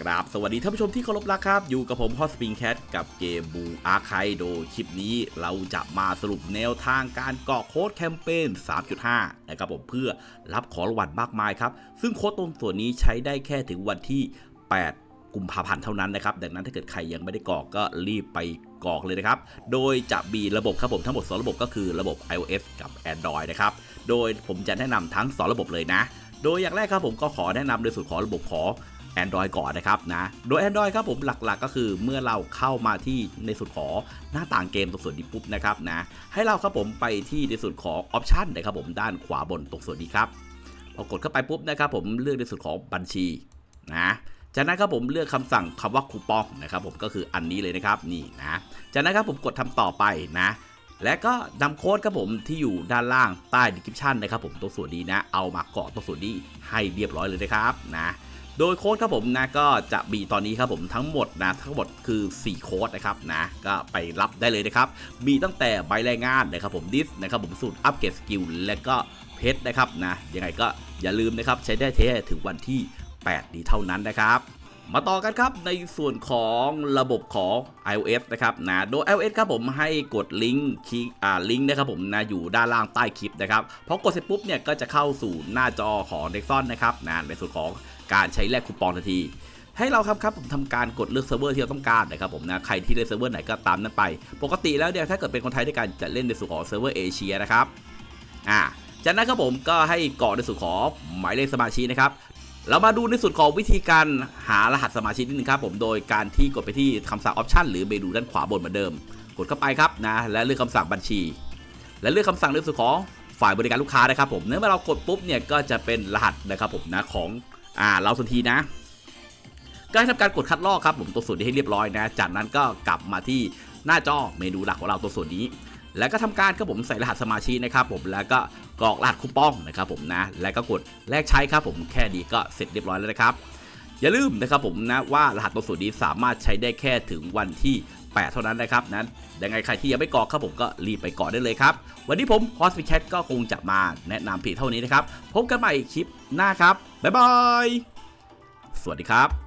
กราบสวัสดีท่านผู้ชมที่เคารพรักครับ อยู่กับผมฮอสปริงแคทกับเกมบูอาร์ไคโดคลิปนี้เราจะมาสรุปแนวทางการกรอโค้ดแคมเปญ 3.5 นะครับผมเพื่อรับของรางวัลมากมายครับ ซึ่งโค้ดตรงส่วนนี้ใช้ได้แค่ถึงวันที่ 8 กุมภาพันธ์เท่านั้นนะครับ ดังนั้นถ้าเกิดใครยังไม่ได้กรอกก็รีบไปกรอกเลยนะครับ โดยจะมีระบบครับผมทั้งหมด 2 ระบบก็คือระบบ iOS กับ Android นะครับ โดยผมจะแนะนำทั้ง 2 ระบบเลยนะ โดยอย่างแรกครับผมก็ขอแนะนำในส่วนของระบบขอ Android ก่อนนะครับนะ โดย Android ครับผมหลักๆ ก็คือเมื่อเราเข้ามาที่ในส่วนของหน้าต่างเกมตรงส่วนนี้ปุ๊บนะครับนะ ให้เราครับผมไปที่ในส่วนของ Option นะครับผมด้านขวาบนตรงส่วนนี้ครับพอกดเข้าไปปุ๊บนะครับผมเลือกในส่วนของบัญชีนะจากนั้นครับผมเลือกคำสั่งคำว่าคูปองนะครับผมก็คืออันนี้เลยนะครับนี่นะจากนั้นครับผมกดทำต่อไปนะและก็นำโค้ดครับผมที่อยู่ด้านล่างใต้ description นะครับผมตรงส่วนนี้นะเอามากรอกตรงส่วนนี้ให้เรียบร้อยเลยนะครับนะ โดยโค้ดครับผมนะก็จะมีตอนนี้ครับผมทั้งหมดนะทั้งหมดคือ 4 โค้ดนะครับนะก็ไปรับได้เลยนะครับ มีตั้งแต่ใบรายงานนะครับผมดิสนะครับผมสูตรอัปเกรดสกิลและก็เพชรนะครับนะยังไงก็อย่าลืมนะครับใช้ได้เทถึงวันที่ 8 นี้เท่านั้นนะครับ มาต่อกันครับในส่วนของระบบของ iOS นะครับนะโดย iOS ครับผมให้กดลิงก์คีย์อ่าลิงก์นะครับผมนะอยู่ด้านล่างใต้คลิปนะครับพอกดเสร็จปุ๊บเนี่ยก็จะเข้าสู่หน้าจอของ Nexon นะครับนะในส่วนของการใช้แลกคูปองทันทีให้เราครับครับผมทำการกดเลือกเซิร์ฟเวอร์ที่เราต้องการนะครับผมนะใครที่เล่นเซิร์ฟเวอร์ไหนก็ตามนั้นไป ปกติแล้วเนี่ยถ้าเกิดเป็นคนไทยด้วยกันจะเล่นในส่วนของเซิร์ฟเวอร์เอเชียนะครับอ่าจากนั้นครับผมก็ให้กรอกในส่วนของหมายเลขสมาชิกนะครับ เรามาดูในส่วนของวิธีการหารหัสสมาชิกนิดนึงครับผมโดยการที่กดไปที่คำสั่งออปชันหรือเมนูด้านขวาบนเหมือนเดิม กดเข้าไปครับนะและเลือกคำสั่งบัญชี และเลือกคำสั่งในส่วนของฝ่ายบริการลูกค้านะครับผมเนื่อเมื่อเรากดปุ๊บเนี่ยก็จะเป็นรหัสนะครับผมนะของอ่าเราทันทีนะก็ให้ทำการกดคัดลอกครับผมตัวส่วนนี้ให้เรียบร้อยนะ จากนั้นก็กลับมาที่หน้าจอเมนูหลักของเราตัวส่วนนี้ แล้วก็ทำการครับผมใส่รหัสสมาชิกนะครับผมแล้วก็กรอกรหัสคูปองนะครับผมนะแล้วก็กดแลกใช้ครับผมแค่นี้ก็เสร็จเรียบร้อยแล้วนะครับอย่าลืมนะครับผมนะว่ารหัสตัวส่วนนี้สามารถใช้ได้แค่ถึงวันที่ 8 เท่านั้นนะครับนั้นยังไงใครที่ยังไม่กรอกครับผมก็รีบไปกรอกได้เลยครับ วันนี้ผมฮอสพิแคทก็คงจะมาแนะนำเพียงเท่านี้นะครับพบกันใหม่คลิปหน้าครับบ๊ายบายสวัสดีครับ